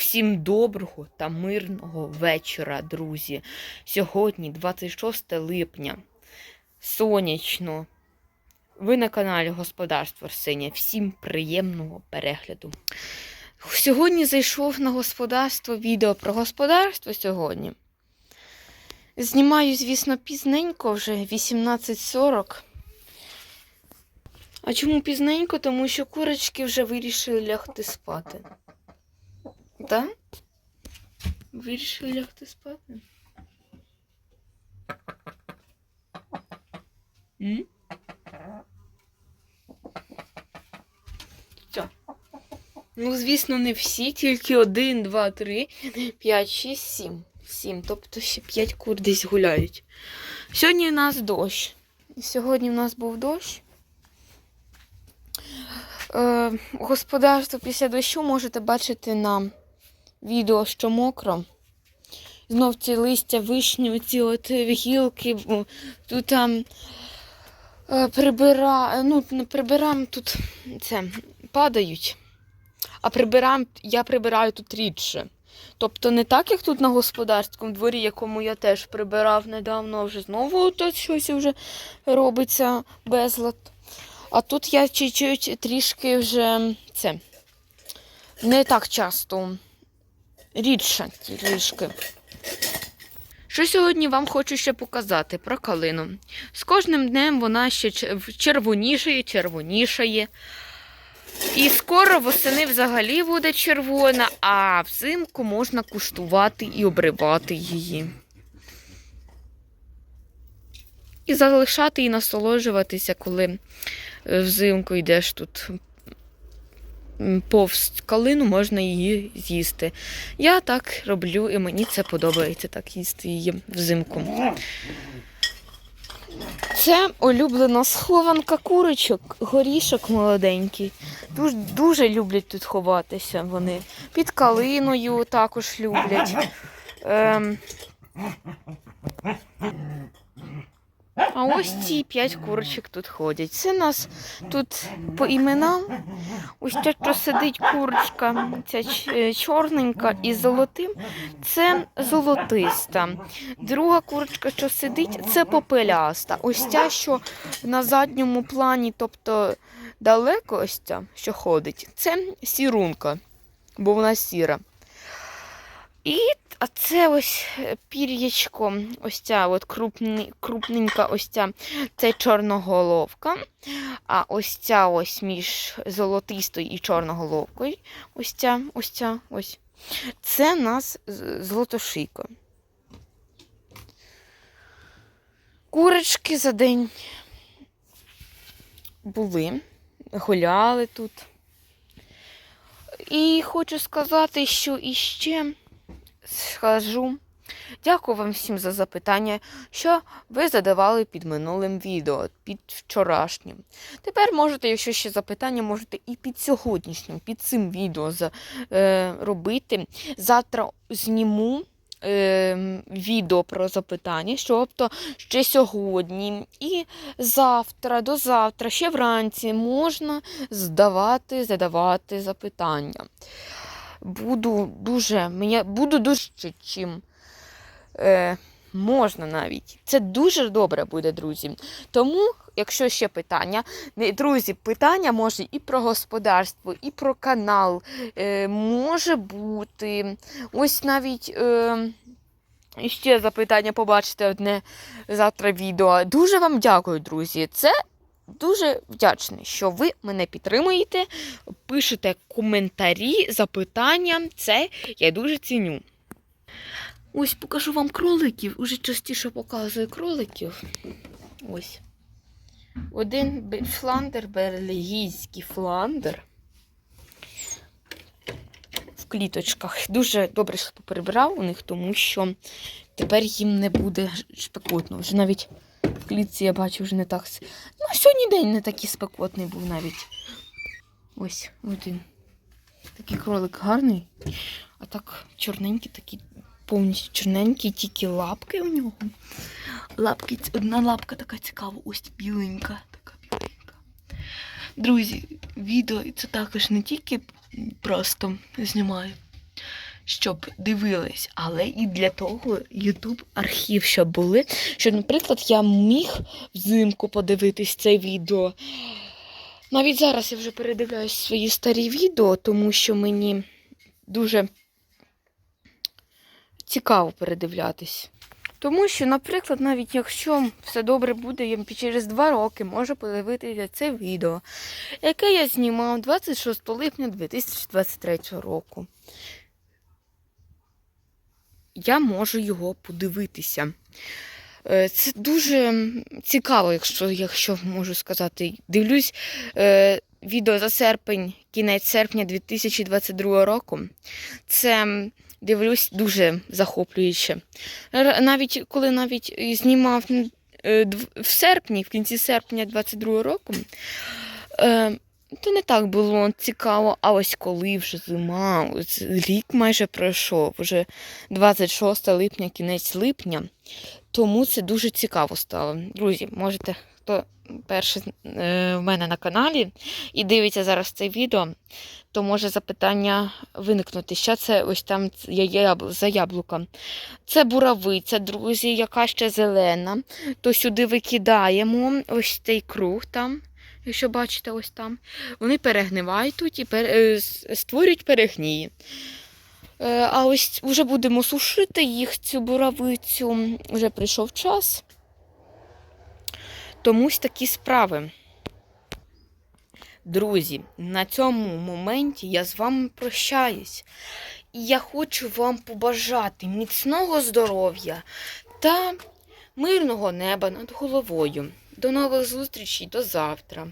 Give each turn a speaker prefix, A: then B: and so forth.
A: Всім доброго та мирного вечора, друзі. Сьогодні 26 липня. Сонячно. Ви на каналі Господарство Арсенія. Всім приємного перегляду. Сьогодні зайшов на господарство відео про господарство сьогодні. Знімаю, звісно, пізненько вже 18.40. А чому пізненько? Тому що курочки вже вирішили лягти спати. Так? Вирішили лягти спати? М? Що? Ну, звісно, не всі, тільки один, два, три, п'ять, шість, сім. Сім. Тобто ще п'ять кур десь гуляють. Сьогодні у нас дощ. Сьогодні у нас був дощ. Е, господарство після дощу можете бачити на відео, що мокро. Знов ці листя вишні, ці от гілки, тут там е, прибира, ну, не прибираємо тут це, падають, а прибираємо, я прибираю тут рідше. Тобто не так, як тут на господарському дворі, якому я теж прибирав недавно, вже знову тут щось вже робиться безлад. А тут я чуть-чуть трішки вже це не так часто, рідше трішки. Що сьогодні вам хочу ще показати про калину. З кожним днем вона ще червонішає, червонішає. І скоро восени взагалі буде червона, а взимку можна куштувати і обривати її. І залишати і насолоджуватися, коли е, взимку йдеш тут повз калину, можна її з'їсти. Я так роблю, і мені це подобається так їсти її взимку. Це улюблена схованка курочок, горішок молоденький. Дуже, дуже люблять тут ховатися вони. Під калиною також люблять. Ем... А ось ці п'ять курочок тут ходять. Це нас тут по іменам. Ось те, що сидить курочка, ця е, чорненька і золотим, це золотиста. Друга курочка, що сидить, це попеляста. Ось ця, що на задньому плані, тобто далеко ось ця, що ходить, це сірунка, бо вона сіра. І це ось е, пір'ячко, ось ця от крупний, крупненька, ось ця, це чорноголовка. А ось ця ось між золотистою і чорноголовкою, ось ця, ось ця, ось. Це нас золотошийка. Курочки за день були, гуляли тут. І хочу сказати, що іще скажу. Дякую вам всім за запитання, що ви задавали під минулим відео, під вчорашнім. Тепер можете, якщо ще запитання, можете і під сьогоднішнім, під цим відео за, е, робити. Завтра зніму е, відео про запитання, тобто ще сьогодні і завтра, до завтра, ще вранці можна здавати, задавати запитання. Буду дуже, мені, буду дуже чим е, можна навіть. Це дуже добре буде, друзі. Тому, якщо ще питання, друзі, питання може і про господарство, і про канал. Е, може бути. Ось навіть. Е, і ще запитання побачите одне завтра відео. Дуже вам дякую, друзі. Це дуже вдячний, що ви мене підтримуєте, пишете коментарі, запитання. Це я дуже ціню. Ось покажу вам кроликів. Уже частіше показую кроликів. Ось. Один фландер, бельгійський фландер. В кліточках. Дуже добре, що поприбирав у них, тому що тепер їм не буде спекотно. Вже навіть в клітці я бачу вже не так. Ну, сьогодні день не такий спекотний був навіть. Ось один. Такий кролик гарний. А так чорненький, такий повністю чорненький, тільки лапки у нього. Лапки, одна лапка така цікава, ось біленька, така біленька. Друзі, відео це також не тільки просто знімаю. Щоб дивились, але і для того YouTube архів, щоб були. Щоб, наприклад, я міг взимку подивитись це відео. Навіть зараз я вже передивляюсь свої старі відео, тому що мені дуже цікаво передивлятись. Тому що, наприклад, навіть якщо все добре буде, я через два роки можу подивитися це відео, яке я знімав 26 липня 2023 року. Я можу його подивитися. Е, Це дуже цікаво, якщо, якщо можу сказати. Дивлюсь е, відео за серпень, кінець серпня 2022 року. Це дивлюсь дуже захоплююче. Навіть коли навіть знімав е, в серпні, в кінці серпня 22 року, е, то не так було цікаво. А ось коли вже зима, ось рік майже пройшов, вже 26 липня, кінець липня. Тому це дуже цікаво стало. Друзі, можете, хто перший е, в мене на каналі і дивиться зараз це відео, то може запитання виникнути. Що це ось там за яблука? Це буравиця, друзі, яка ще зелена. То сюди викидаємо ось цей круг там. Якщо бачите, ось там, вони перегнивають тут і пер... е, створюють перегнії. Е, А ось вже будемо сушити їх, цю буравицю. Вже прийшов час. Томусь такі справи. Друзі, на цьому моменті я з вами прощаюсь. І я хочу вам побажати міцного здоров'я та мирного неба над головою. До нових зустрічей, до завтра.